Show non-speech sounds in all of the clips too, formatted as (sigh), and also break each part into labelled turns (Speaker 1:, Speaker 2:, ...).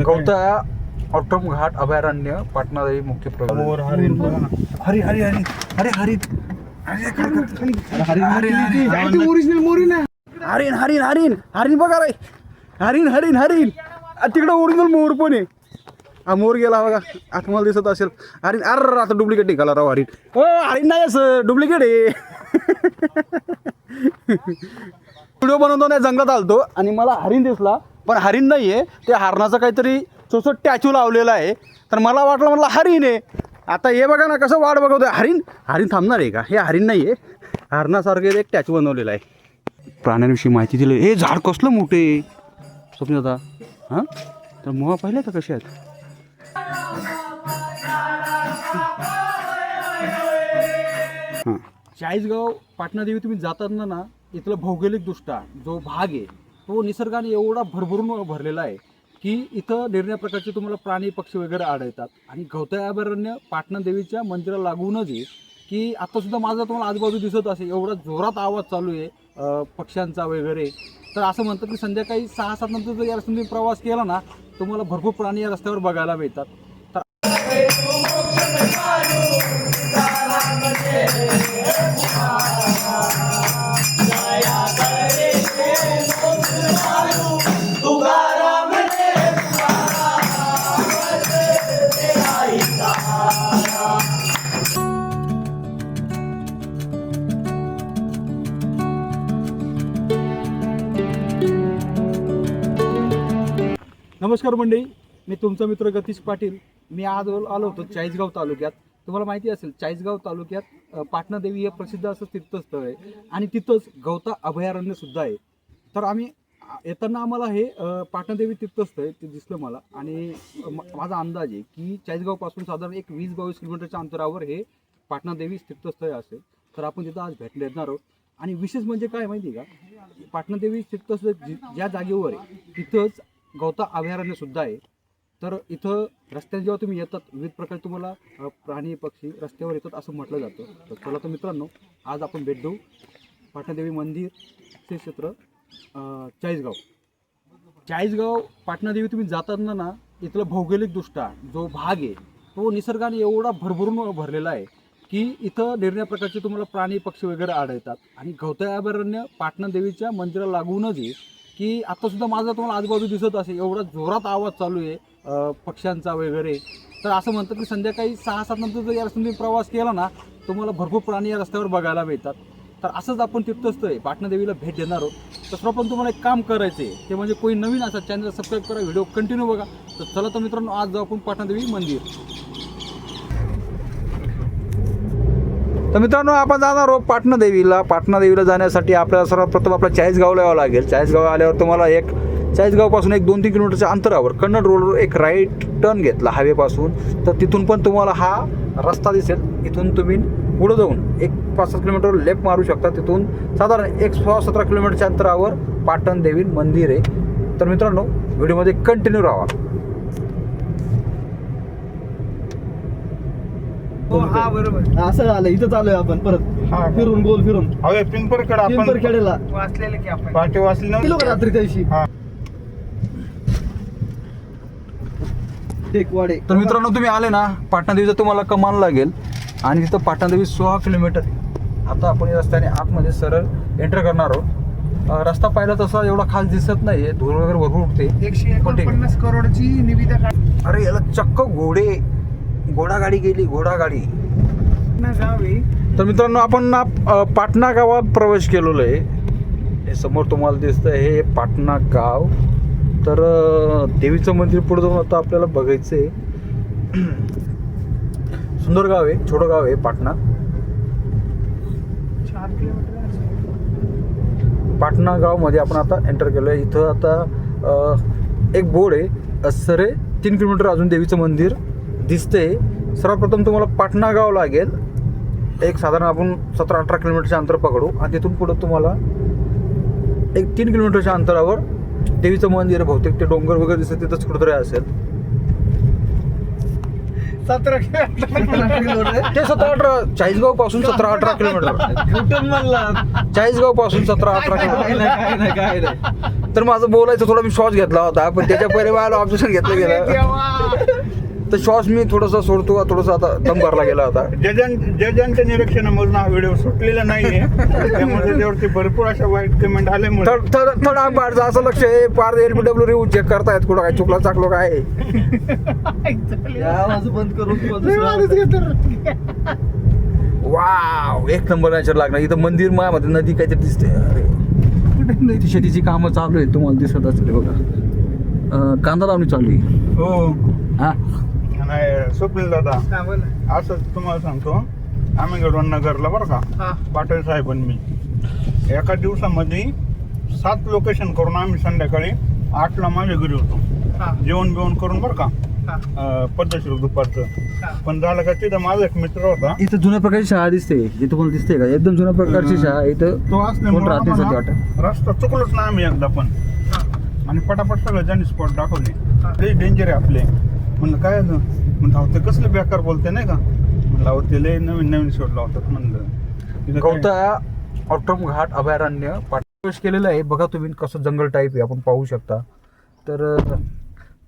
Speaker 1: गौता autumn घाट अभयारण्य पाटणादेवी मुख्य प्रवेश. हरी हरी हरी अरे हरी.
Speaker 2: ओरिजिनल मोरी ना.
Speaker 1: हरीण हरीण हरीण. हरीण बघा रे. हरीण हरीण हरीण. तिकडं ओरिजिनल मोर पण आहे. हा मोर गेला बघा. आता मला दिसत असेल. हरीण अर आता डुप्लिकेट निघाला राव हरीण. हो हरीण नाही असं. डुप्लिकेट आहे. (laughs) व्हिडिओ बनवतो नाही जंगलात आलतो आणि मला हरीण दिसला पण हरीण नाही आहे ते हरणाचं काहीतरी छोटं टॅचू लावलेलं आहे. तर मला वाटलं म्हटलं हरीण आहे. आता हे बघा ना कसं वाट बघवतो हरीण हरीण थांबणार आहे का? हे हरीण नाही आहे हरणासारखे एक टॅचू बनवलेला आहे. प्राण्यांविषयी माहिती दिली. हे झाड कसलं मोठे आहे? स्वप्न दादा हां? तर मोहा पाहिल्या का कशा आहेत? हां. चाळीसगाव पाटणादेवी तुम्ही जाताना ना इथला भौगोलिकदृष्ट्या जो भाग आहे तो निसर्गाने एवढा भरभरून भरलेला आहे की इथं निर्णय प्रकारचे तुम्हाला प्राणी पक्षी वगैरे आढळतात. आणि गवताई अभयारण्य पाटणादेवीच्या मंदिराला लागूनच आहे की आत्तासुद्धा माझा तुम्हाला आजूबाजू दिसत असेल एवढा जोरात आवाज चालू आहे पक्ष्यांचा वगैरे. तर असं म्हणतात की संध्याकाळी सहा सात नंतर जर या रस्त्याने प्रवास केला ना तुम्हाला भरपूर प्राणी या रस्त्यावर बघायला मिळतात. तर नमस्कार मंडळी मी तुमचा मित्र गतीश पाटील. मी आज आलो होतो चाळीसगाव तालुक्यात. तुम्हाला माहिती असेल चाळीसगाव तालुक्यात पाटणादेवी हे प्रसिद्ध असं तीर्थस्थळ आहे आणि तिथंच गवता अभयारण्य सुद्धा आहे. तर आम्ही येताना आम्हाला हे पाटणादेवी तीर्थस्थळ ते दिसलं मला. आणि म- माझा अंदाज आहे की चाळीसगावपासून साधारण एक वीस बावीस किलोमीटरच्या अंतरावर हे पाटणादेवी तीर्थस्थळ असेल तर आपण तिथं आज भेट देणार आहोत. आणि विशेष म्हणजे काय माहिती आहे का? पाटणादेवी तीर्थस्थळ जि- ज्या जागेवर आहे तिथंच गवता अभयारण्य सुद्धा आहे. तर इथं रस्त्यात जेव्हा तुम्ही येतात विविध प्रकारे तुम्हाला प्राणी पक्षी रस्त्यावर येतात असं म्हटलं जातं. तर चला तर मित्रांनो आज आपण भेट देऊ. पाटणादेवी मंदिर ते क्षेत्र चाळीसगाव. चाळीसगाव पाटणादेवी तुम्ही जाताना ना इथला भौगोलिकदृष्ट्या जो भाग आहे तो निसर्गाने एवढा भरभरून भरलेला आहे की इथं निर्णय प्रकारचे तुम्हाला प्राणी पक्षी वगैरे आढळतात. आणि गवताई अभयारण्य पाटणादेवीच्या मंदिराला लागूनच आहे. की आत्तासुद्धा माझा तुम्हाला आजूबाजू दिसत असेल एवढा जोरात आवाज चालू आहे पक्ष्यांचा वगैरे. तर असं म्हणतात की संध्याकाळी सहा सात नंतर जर या रस्त्याने तुम्ही प्रवास केला ना तुम्हाला भरपूर प्राणी या रस्त्यावर बघायला मिळतात. तर असंच आपण तीर्थस्थळ आहे पाटणादेवीला भेट देणार आहोत. तर पण तुम्हाला एक काम करायचं आहे ते म्हणजे कोणी नवीन असा चॅनल सबस्क्राईब करा व्हिडिओ कंटिन्यू बघा. तर चला तर मित्रांनो आज जाऊ आपण पाटणादेवी मंदिर. तर मित्रांनो आपण जाणार आहोत पाटणा देवीला जाण्यासाठी आपल्याला सर्वप्रथम आपल्या चाळीसगावला यावं लागेल. चाळीसगाव आल्यावर तुम्हाला एक चाळीसगावपासून एक दोन तीन किलोमीटरच्या अंतरावर कन्नड रोडवर एक राईट टर्न घेतला हायवेपासून. तर तिथून पण तुम्हाला हा रस्ता दिसेल. इथून तुम्ही पुढं जाऊन एक पाच सात किलोमीटर लेफ्ट मारू शकता. तिथून साधारण एक सोळा सतरा किलोमीटरच्या अंतरावर पाटणदेवी मंदिर आहे. तर मित्रांनो व्हिडिओमध्ये कंटिन्यू राहा.
Speaker 2: हो हा बरोबर.
Speaker 3: असं झालं इथं चालूय आपण परत.
Speaker 2: हा.
Speaker 3: फिरून गोल फिरून.
Speaker 2: अरे पिंपरकडे आपण
Speaker 3: खेडेला.
Speaker 2: वाचलेलं की आपण. पाठी वाचली
Speaker 3: का
Speaker 2: नव्हती
Speaker 3: रात्री त्या दिवशी
Speaker 2: हा.
Speaker 3: टेकवाडे.
Speaker 1: तर मित्रांनो तुम्ही आले ना पाटणादेवीचं तुम्हाला कमान लागेल आणि तिथं पाटणादेवी सोळा किलोमीटर आहे. आता आपण या रस्त्याने आतमध्ये सरळ एंटर करणार आहोत. अं, रस्ता पाहिला तसा एवढा खास दिसत नाहीये धूळ वगैरे भरपूर उठते
Speaker 2: एकशे
Speaker 1: पण ठीक आहे.
Speaker 2: एकोणपन्नास करोडची निविदा काढ-
Speaker 1: अरे याला चक्क घोडे. घोडागाडी गेली घोडागाडी. तर मित्रांनो आपण पाटणा गावात प्रवेश केलेलो आहे. हे समोर तुम्हाला दिसतंय हे पाटणा गाव. तर देवीचं मंदिर पुढे जाऊन आता आपल्याला बघायचं आहे. (clears throat) सुंदर गाव आहे छोटं गाव आहे पाटणा. पाटणा गावमध्ये आपण आता एंटर केलं आहे इथं आता एक बोर्ड आहे. असरे तीन किलोमीटर अजून देवीचं मंदिर दिसते सर्वप्रथम तुम्हाला पाटणा गाव लागेल. एक साधारण आपण सतरा अठरा किलोमीटरचे अंतर पकडू. आणि तिथून पुढं तुम्हाला एक तीन किलोमीटरच्या अंतरावर देवीचं मंदिर. बहुतेक ते डोंगर वगैरे दिसत तिथंच कुठेतरी असेल.
Speaker 2: सतरा
Speaker 1: ते सतरा अठरा चाळीसगावपासून सतरा अठरा किलोमीटर. चाळीसगावपासून सतरा अठरा किलोमीटर. तर माझं बोलायचं थोडा मी श्वास घेतला होता पण त्याच्या पहिले मला ऑब्जेक्शन घेतलं गेलं. तर श्वास मी थोडासा सोडतो थोडासा आता दम भरला गेला होता
Speaker 4: जजां जजांच्या निरीक्षणामधून हा व्हिडिओ सुटलेला नाहीये. त्यामुळे त्याच्यावरती भरपूर अशा वाईट कमेंट
Speaker 1: थर्ड थर्ड आंबाडचं असं लक्ष आहे. पार एलबीडब्ल्यू रिव्ह्यू चेक करतायत कुठं काय चुकला चाकलो काय (laughs)
Speaker 3: बंद करून.
Speaker 1: वाव! एक नंबर नॅचर लागणार इथं मंदिर मायामध्ये नदी काहीतरी दिसते. अरे. शेतीची कामं चालू आहेत तुम्हाला दिसत असेल हे बघा कांदा लावणी चालू आहे.
Speaker 4: हो.
Speaker 1: हा?
Speaker 4: स्वप्नील दादा.
Speaker 2: हा, बोला.
Speaker 4: असं तुम्हाला सांगतो आम्ही गेलो नगरला बरं का
Speaker 2: हा.
Speaker 4: पाटील साहेब आणि मी. एका दिवसामध्ये सात लोकेशन करून आम्ही संध्याकाळी आठला माझ्या घरी होतो.
Speaker 2: हा,
Speaker 4: जेवण बिवण करून बरं का
Speaker 2: हा,
Speaker 4: अं, पद्धतशीर दुपारचं.
Speaker 2: हा.
Speaker 4: पण झालं का तिथं माझा एक मित्र होता.
Speaker 1: इथं जुन्या प्रकारची शाळा दिसते इथं तुम्हाला दिसते का? एकदम जुन्या प्रकारची शाळा इथं
Speaker 4: तो
Speaker 1: कोण
Speaker 4: असल्यामुळे
Speaker 1: राहते सध्या
Speaker 4: आम्हाला
Speaker 1: वाटत?
Speaker 4: रस्ता चुकलोच ना आम्ही एकदा पण.
Speaker 2: हा.
Speaker 4: आणि पटापट सगळं ज्यांनी स्पॉट दाखवले.
Speaker 2: हा.
Speaker 4: लई डेंजर आहे आपले. म्हणलं काय झालं? म्हणलं अहो ते कसलं बेकार बोलते नाही का? म्हणलं अहो ते लय नवीन नवीन शोध लावतात म्हणलं. तिथं काय-
Speaker 1: गवता ऑटम घाट अभयारण्य प्रवेश केलेलं आहे. बघा तुम्ही कसं जंगल टाईप आहे आपण पाहू शकता. तर अं,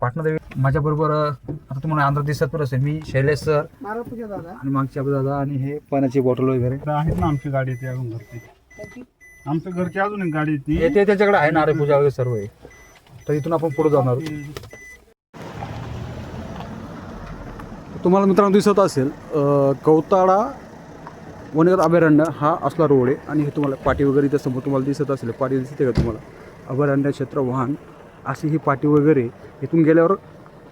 Speaker 1: पाटणादेवी माझ्याबरोबर अं, आता तुम्हाला आंध्र दिसत पण असेल. मी शैलेश सर
Speaker 2: मारा पूजा दादा.
Speaker 1: आणि मागचे आपले दादा आणि हे पाण्याची बॉटल वगैरे.
Speaker 4: इथं आहेत ना आमची गाडी ती अजून घरची. आमच्या घरची अजून एक गाडी ती.
Speaker 1: येते त्याच्याकडे आहे नारे पूजा वगैरे सर्व आहे. तर इथून आपण पुढे जाणार. तुम्हाला मित्रांनो दिसत असेल अ, गवताळा अभयारण्य हा असला रोड आहे आणि हे तुम्हाला पाटी वगैरे इथं समोर तुम्हाला दिसत असेल. पाटी दिसते का तुम्हाला? अभयारण्य क्षेत्र वाहन अशी ही पाटी वगैरे इथून गेल्यावर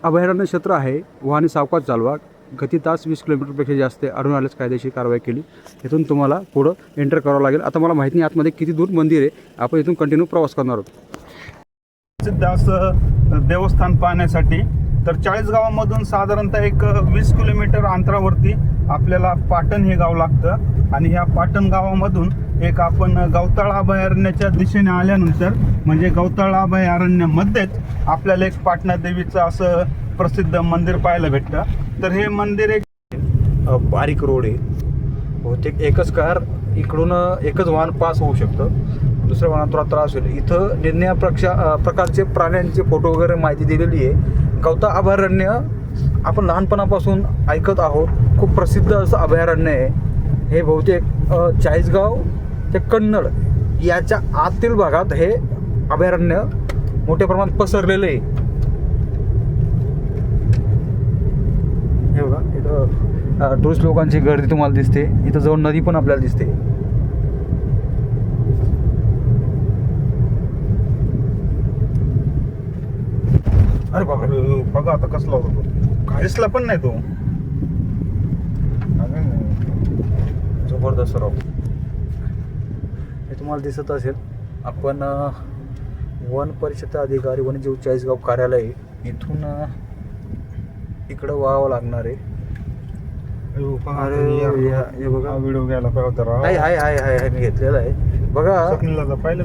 Speaker 1: अभयारण्य क्षेत्र आहे. वाहने सावकाश चालवा. गती तास वीस किलोमीटरपेक्षा जास्त आहे. अडून आल्यास कायदेशीर कारवाई केली. इथून तुम्हाला पुढं एंटर करावं लागेल. आता मला माहिती नाही आतमध्ये किती दूर मंदिर आहे. आपण इथून कंटिन्यू प्रवास करणार आहोत.
Speaker 4: प्रसिद्ध देवस्थान पाहण्यासाठी तर चाळीसगावामधून साधारणतः एक वीस किलोमीटर अंतरावरती आपल्याला पाटण हे गाव लागतं. आणि ह्या पाटण गावामधून एक आपण गवताळा अभयारण्याच्या दिशेने आल्यानंतर म्हणजे गवताळा अभयारण्यामध्येच आपल्याला एक पाटणा देवीचं असं प्रसिद्ध मंदिर पाहायला भेटतं. तर हे मंदिर एक
Speaker 1: बारीक रोड आहे. बहुतेक एकच कार इकडून एकच वाहन पास होऊ शकतं. दुसऱ्या वाहनात थोडा त्रास होईल. इथं निर्णया प्रक्षा प्रकारचे प्राण्यांचे फोटो वगैरे माहिती दिलेली आहे. गवता अभयारण्य आपण लहानपणापासून ऐकत आहोत. खूप प्रसिद्ध असं अभयारण्य आहे. हे बहुतेक चाळीसगाव ते कन्नड याच्या आतील भागात हे अभयारण्य मोठ्या प्रमाणात पसरलेलं आहे. हे बघा इथं टुरिस्ट लोकांची गर्दी तुम्हाला दिसते. इथं जवळ नदी पण आपल्याला दिसते अरे बापरे
Speaker 4: बघा आता कसला होता दिसला पण नाही तो.
Speaker 1: जबरदस्त राव. हे तुम्हाला दिसत असेल आपण वन परिषद अधिकारी वन्यजीव चाळीसगाव कार्यालय इथून इकडं व्हावं लागणार आहे. अरे या- हे बघा.
Speaker 4: व्हिडिओ घ्यायला पाहिजे होता राव.
Speaker 1: आहे आहे आहे आहे आहे, मी घेतलेला आहे. बघा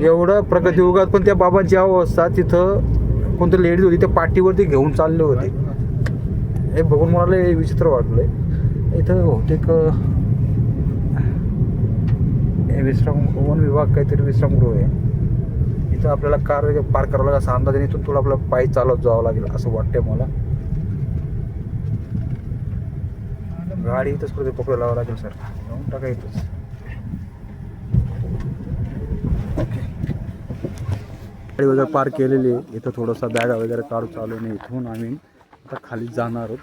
Speaker 1: एवढं प्रगती युगात पण त्या बाबांची अवस्था तिथं कोणती लेडीज होती त्या पाठीवरती घेऊन चालले होते. हे बघून मला लय विचित्र वाटलं इथं बहुतेक हे विश्राम वन विभाग काहीतरी विश्रामगृह आहे. इथं आपल्याला कार पार्क करावं लागेल असा अंदाज इथून थोडं आपल्याला पायी चालत जावं लागेल असं वाटतंय मला. गाडी इथंच कुठे पकडायला लावावं लागेल सर. जाऊन टाका इथंच. ओके. गाडी वगैरे पार्क केलेली आहे. इथं थोडंसं बॅगा वगैरे काढू चालू आहे इथून आम्ही आता खाली जाणार आहोत.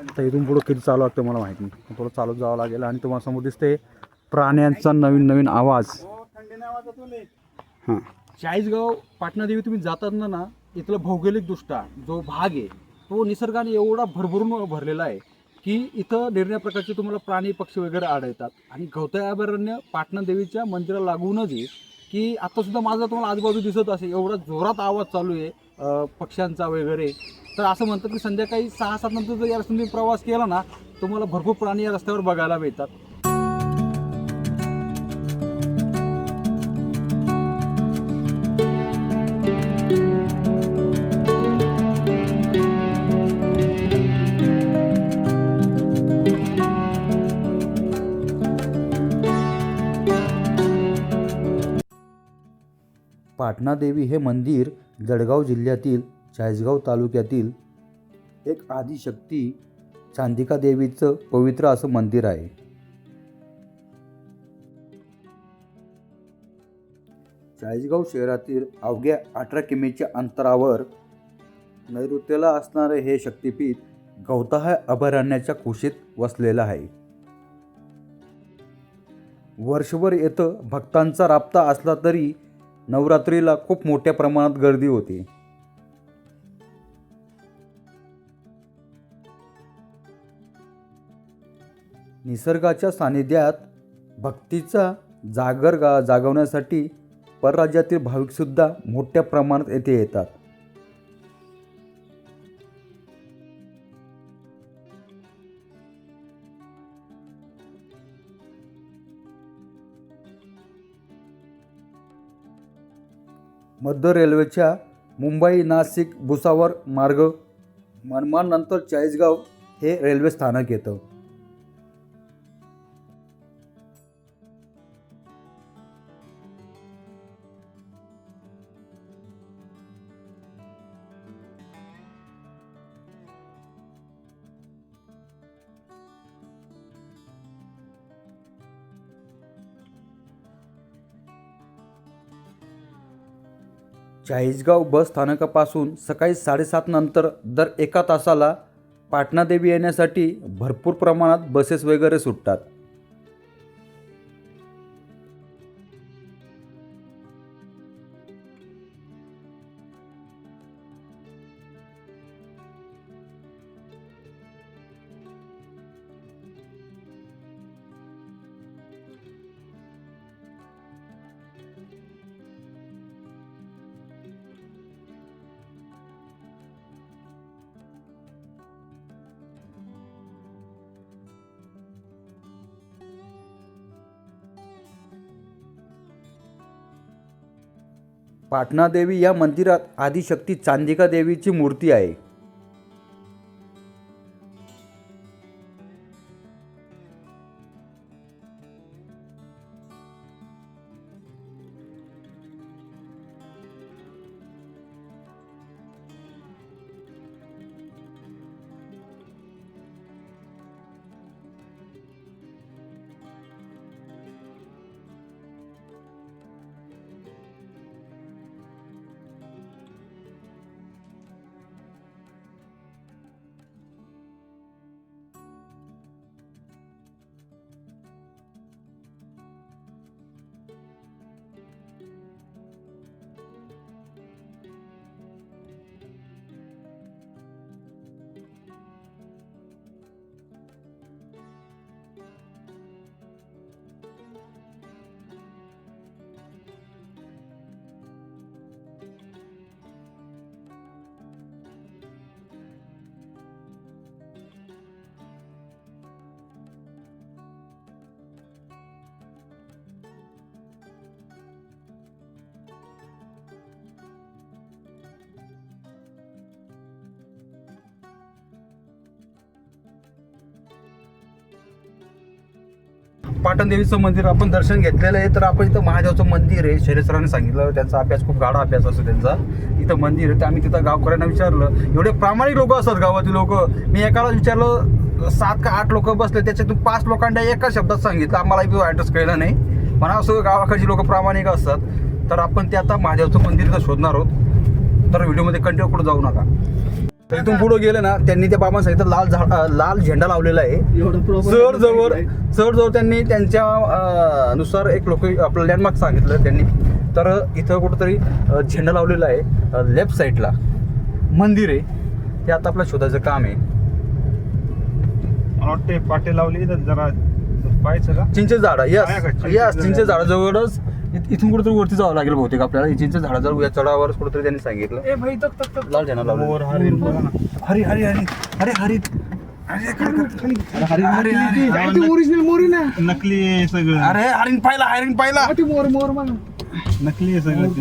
Speaker 1: आता इथून पुढं किती चालू लागतं मला माहीत नाही. थोडं चालत जावं लागेल आणि तुम्हाला समोर दिसते प्राण्यांचा नवीन नवीन आवाज. हां. चाळीसगाव पाटणादेवी तुम्ही जाताना ना इथला भौगोलिकदृष्ट्या जो भाग आहे तो निसर्गाने एवढा भरभरून भरलेला आहे की इथं निर्णय प्रकारचे तुम्हाला प्राणी पक्षी वगैरे आढळतात. आणि गवताय अभयारण्य पाटणादेवीच्या मंदिराला लागूनच आहे. की आता सुद्धा माझा तुम्हाला आजूबाजू दिसत असेल एवढा जोरात आवाज चालू आहे पक्ष्यांचा वगैरे. तर असं म्हणतात की संध्याकाळी सहा सात नंतर जर या रस्त्याने प्रवास केला ना तुम्हाला भरपूर प्राणी या रस्त्यावर बघायला मिळतात.
Speaker 5: पाटणादेवी हे मंदिर जळगाव जिल्ह्यातील चाळीसगाव तालुक्यातील एक आदिशक्ती चांदिका देवीचं पवित्र असं मंदिर आहे. चाळीसगाव शहरातील अवघ्या अठरा किमीच्या अंतरावर नैऋत्यला असणारे हे शक्तिपीठ गौताहा अभयारण्याच्या कुशीत वसलेलं आहे. वर्षभर येथं भक्तांचा राबता असला तरी नवरात्रीला खूप मोठ्या प्रमाणात गर्दी होते. निसर्गाच्या सानिध्यात भक्तीचा जागर गा जागवण्यासाठी परराज्यातील भाविकसुद्धा मोठ्या प्रमाणात येथे येतात. मध्य रेल्वेच्या मुंबई नाशिक भुसावर मार्ग मनमाडनंतर चाळीसगाव हे रेल्वे स्थानक येतं. चाळीसगाव बस स्थानकापासून सकाळी साडेसात नंतर दर एका तासाला पाटणादेवी येण्यासाठी भरपूर प्रमाणात बसेस वगैरे सुटतात. पाटणादेवी या मंदिरात आदिशक्ती चांदिका देवीची मूर्ती आहे.
Speaker 1: पाटण देवीचं मंदिर आपण दर्शन घेतलेलं आहे. तर आपण इथं महादेवचं मंदिर आहे. शैलेश सांगितलं. त्यांचा अभ्यास खूप गाढा अभ्यास असतो त्यांचा. इथं मंदिर आहे. तर आम्ही तिथं गावकऱ्यांना विचारलं. एवढे प्रामाणिक लोक असतात गावातील लोक. मी एकाला विचारलं सात का आठ लोक बसले. त्याच्यातून पाच लोकांना एका शब्दात सांगितलं. आम्हाला ॲड्रेस कळला नाही. म्हणा असं गावाकडची लोक प्रामाणिक असतात. तर आपण ते आता महादेवचं मंदिर इथं शोधणार आहोत. तर व्हिडिओमध्ये कंटिन्यू कुठं जाऊ नका. तर इथून पुढे गेले ना त्यांनी त्या बाबांना सांगितलं लाल झाड लाल झेंडा लावलेला आहे.
Speaker 3: proper
Speaker 1: जवळ जवळ
Speaker 3: आहे.
Speaker 1: जवळ जवळ त्यांनी त्यांच्या नुसार एक लोक आपलं लँडमार्क सांगितलं त्यांनी. तर इथं कुठंतरी झेंडा लावलेला आहे लेफ्ट साईडला मंदिर आहे. ते आता आपलं शोधायचं काम आहे.
Speaker 4: मला वाटते पाटे लावली इथं जरा पाहायचं का?
Speaker 1: चिंचे झाड? यस यस
Speaker 4: झाड.
Speaker 1: चिंचे झाडाजवळच इत- इथून कुठेतरी वरती जावं लागेल बहुतेक आपल्याला. हे चिंचे झाडाजवळ या चढावर कुठेतरी त्यांनी सांगितलं.
Speaker 2: ए भाई तक तक तक.
Speaker 1: लाल झेंडा
Speaker 4: मोर
Speaker 1: लावला हरी हरी हरी अरे हरी. अरे काय
Speaker 2: ती ओरिजिनल मोरी ना.
Speaker 4: नकली आहे सगळं.
Speaker 1: अरे हरिण पाहिला हरिण पाहिला.
Speaker 2: ती मोर मोर
Speaker 4: नकली आहे सगळं ते.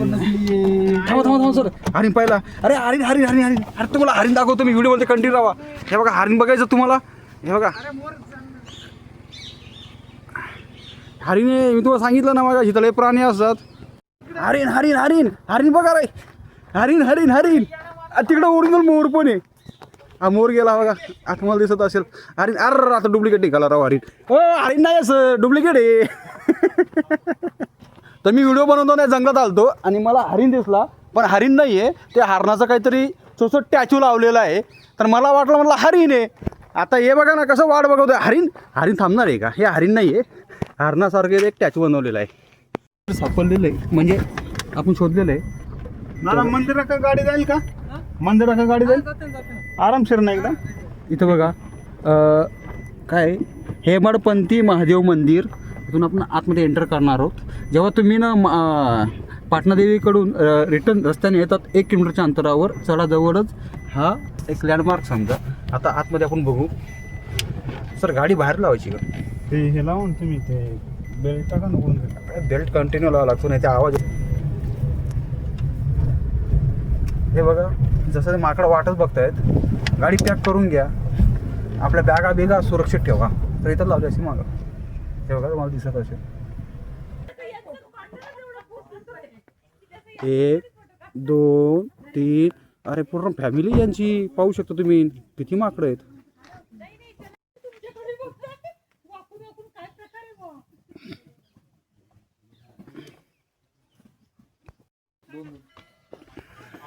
Speaker 1: थांबा थांबा थांबा सर हरिण पाहिला. अरे हरिण हरिण हरिण हरिण. अरे तुम्हाला हरिण दाखवतो मी. व्हिडिओमध्ये कंटिन्यू राहा. हे बघा हरिण बघायचं तुम्हाला. हे बघा. हरिण आहे, मी तुम्हाला सांगितलं ना माझ्या इथं लय प्राणी असतात. हरिण हरिण हरिण हरिण बघा रे. हरिण हरिण हरिण. तिकडं ओरिजिनल मोर पण आहे. हा मोर गेला बघा. आता मला दिसत असेल. हरीण अर आता डुप्लिकेट निघाला राव हरीण. हो हरिण नाही असं. डुप्लिकेट आहे. (laughs) तर मी व्हिडिओ बनवतो नाही जंगलात आलतो आणि मला हरिण दिसला. पण हरिण नाही आहे ते हरणाचं काहीतरी चोसो टॅचू लावलेलं आहे. तर मला वाटलं म्हटलं हरिण आहे. आता हे बघा ना कसं वाट बघवतोय. हरिण हरिण थांबणार आहे का? हे हरिण नाही आहे हरणासारखे एक टॅचू बनवलेलं आहे. सापडलेलं आहे. म्हणजे आपण शोधलेलं आहे.
Speaker 4: दादा मंदिरा का गाडी जाईल का? मंदिरा का गाडी जाईल? आरामशीर नाही एकदा.
Speaker 1: इथं बघा काय हेमडपंथी महादेव मंदिर. इथून आपण आतमध्ये एंटर करणार आहोत. जेव्हा तुम्ही ना पाटणादेवीकडून रिटर्न रस्त्याने येतात एक किलोमीटरच्या अंतरावर चढाजवळच हा एक लँडमार्क समजा. आता आतमध्ये आपण बघू. सर गाडी बाहेर लावायची का?
Speaker 4: ते हे लावून तुम्ही ते बेल्ट टाका ना कोण
Speaker 1: बेल्ट कंटिन्यू लावा लागतो नाही ते आवाज हे बघा जसं ते माकड वाटच बघतायत गाडी पॅक करून घ्या. आपल्या बॅगा बिगा सुरक्षित ठेवा. तर इथं लावली अशी मागं. हे बघा तुम्हाला दिसत असेल. एक दोन तीन. अरे पूर्ण फॅमिली यांची पाहू शकता तुम्ही. किती माकडं आहेत?
Speaker 6: Boom.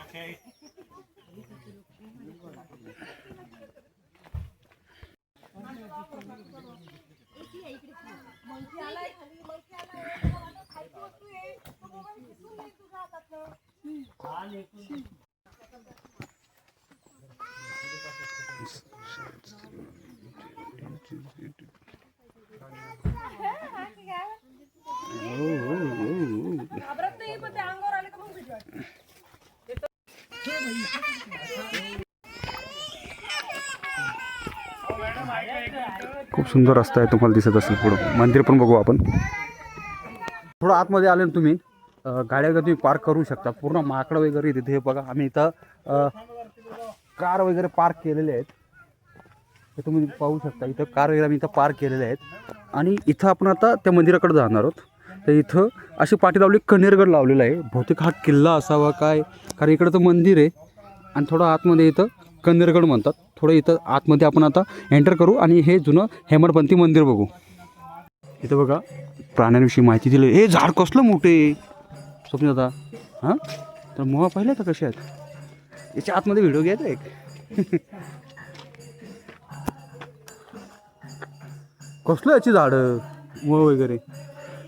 Speaker 1: Okay. सुंदर रस्ता आहे तुम्हाला दिसत असेल पुढं. मंदिर पण बघू आपण. थोडं आतमध्ये आले ना तुम्ही गाड्या वगैरे तुम्ही पार्क करू शकता. पूर्ण माकडं वगैरे तिथे हे बघा. आम्ही इथं कार वगैरे पार्क केलेले आहेत. हे तुम्ही पाहू शकता. इथं कार वगैरे आम्ही इथं पार्क केलेले आहेत. आणि इथं आपण आता त्या मंदिराकडे जाणार आहोत. तर इथं अशी पाठी लावली कनेरगड लावलेला आहे. बहुतेक हा किल्ला असावा काय? कारण इकडं तर मंदिर आहे. आणि थोडं आतमध्ये इथं कनेरगड म्हणतात. थोडं इथं आतमध्ये आपण आता एंटर करू आणि हे जुनं हेमडपंथी मंदिर बघू. इथं बघा प्राण्यांविषयी माहिती दिली. हे झाड कसलं मोठे स्वप्न दादा हां? तर मोहा पाहिलं का कसे आहेत? याच्या आतमध्ये व्हिडिओ घ्यायचा एक. कसलं याची झाडं? मोह वगैरे.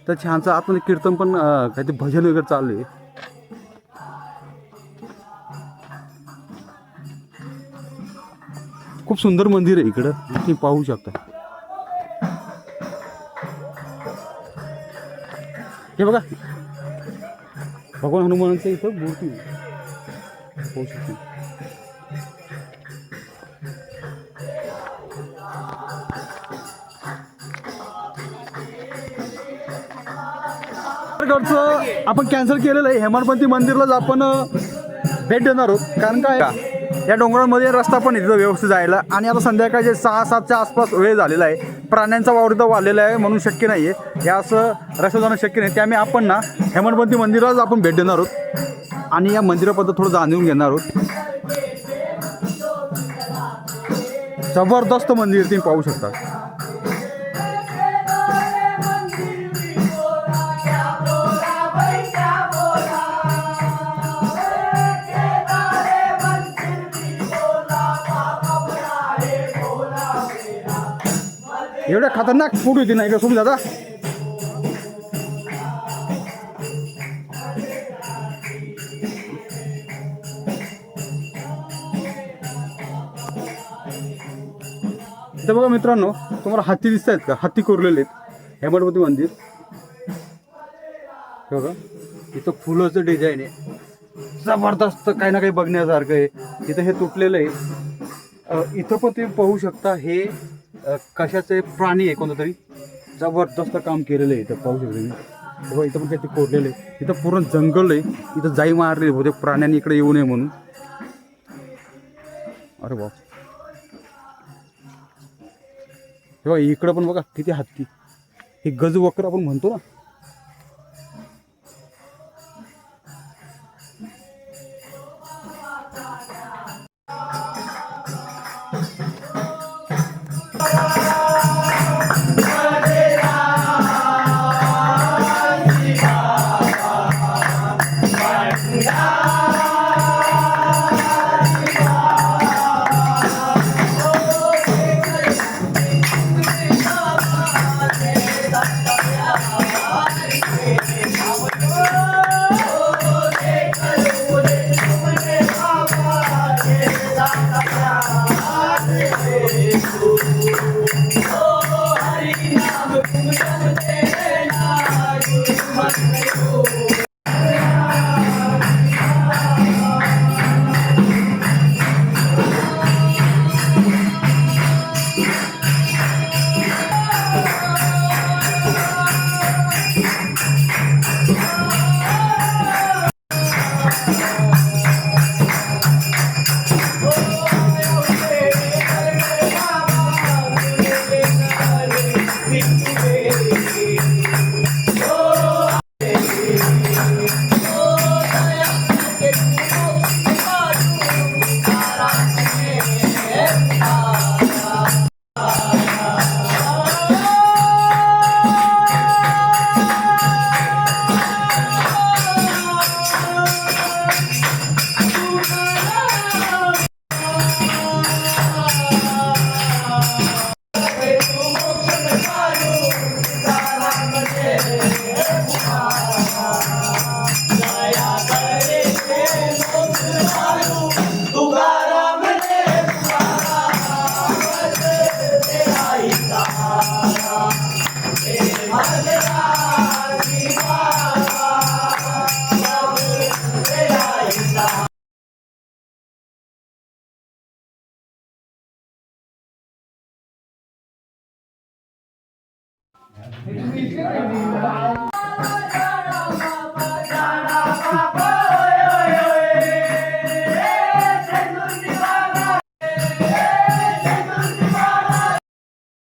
Speaker 1: तर छानचं आतमध्ये कीर्तन पण काहीतरी भजन वगैरे चालू आहे. खूप सुंदर मंदिर आहे इकडं. तुम्ही पाहू शकता. हे बघा. भगवान हनुमानाचं इथं मूर्ती पाहू शकता. आपण कॅन्सल केलेलं आहे. हेमाडपंथी मंदिरलाच आपण भेट देणार आहोत. कारण काय? या डोंगरांमध्ये रस्ता पण इथं तिथं व्यवस्थित जायला. आणि आता संध्याकाळचे सहा सातच्या आसपास वेळ झालेला आहे प्राण्यांचा वावर इथं वाढलेला आहे म्हणून शक्य नाही आहे हे असं रस्ता जाणं शक्य नाही. त्यामुळे आपण ना हेमाडपंथी मंदिरालाच आपण भेट देणार आहोत. आणि या मंदिराबद्दल थोडं जाणून घेणार आहोत. जबरदस्त मंदिर तुम्ही पाहू शकता. खतरनाक फूट होती नाही का सोबत दादा. इथं बघा मित्रांनो तुम्हाला हत्ती दिसत आहेत का? हत्ती कोरलेले आहेत. हेमडपती मंदिर. बघा इथं फुलाचं डिझाईन आहे. जबरदस्त काही ना काही बघण्यासारखं आहे. इथं हे तुटलेलं आहे. इथं पण तुम्ही पाहू शकता हे अ, कशाचे प्राणी आहे कोणतं तरी जबरदस्त काम केलेलं आहे इथं पाहू शकतो मी बघा, इथं पण काहीतरी कोरलेलं आहे. इथं पूर्ण जंगल आहे. इथं जाई मारलेली बहुतेक प्राण्यांनी इकडे येऊ नये म्हणून. अरे बाप. हे बघा इकडं पण बघा किती हत्ती. हे गजवक्र आपण म्हणतो ना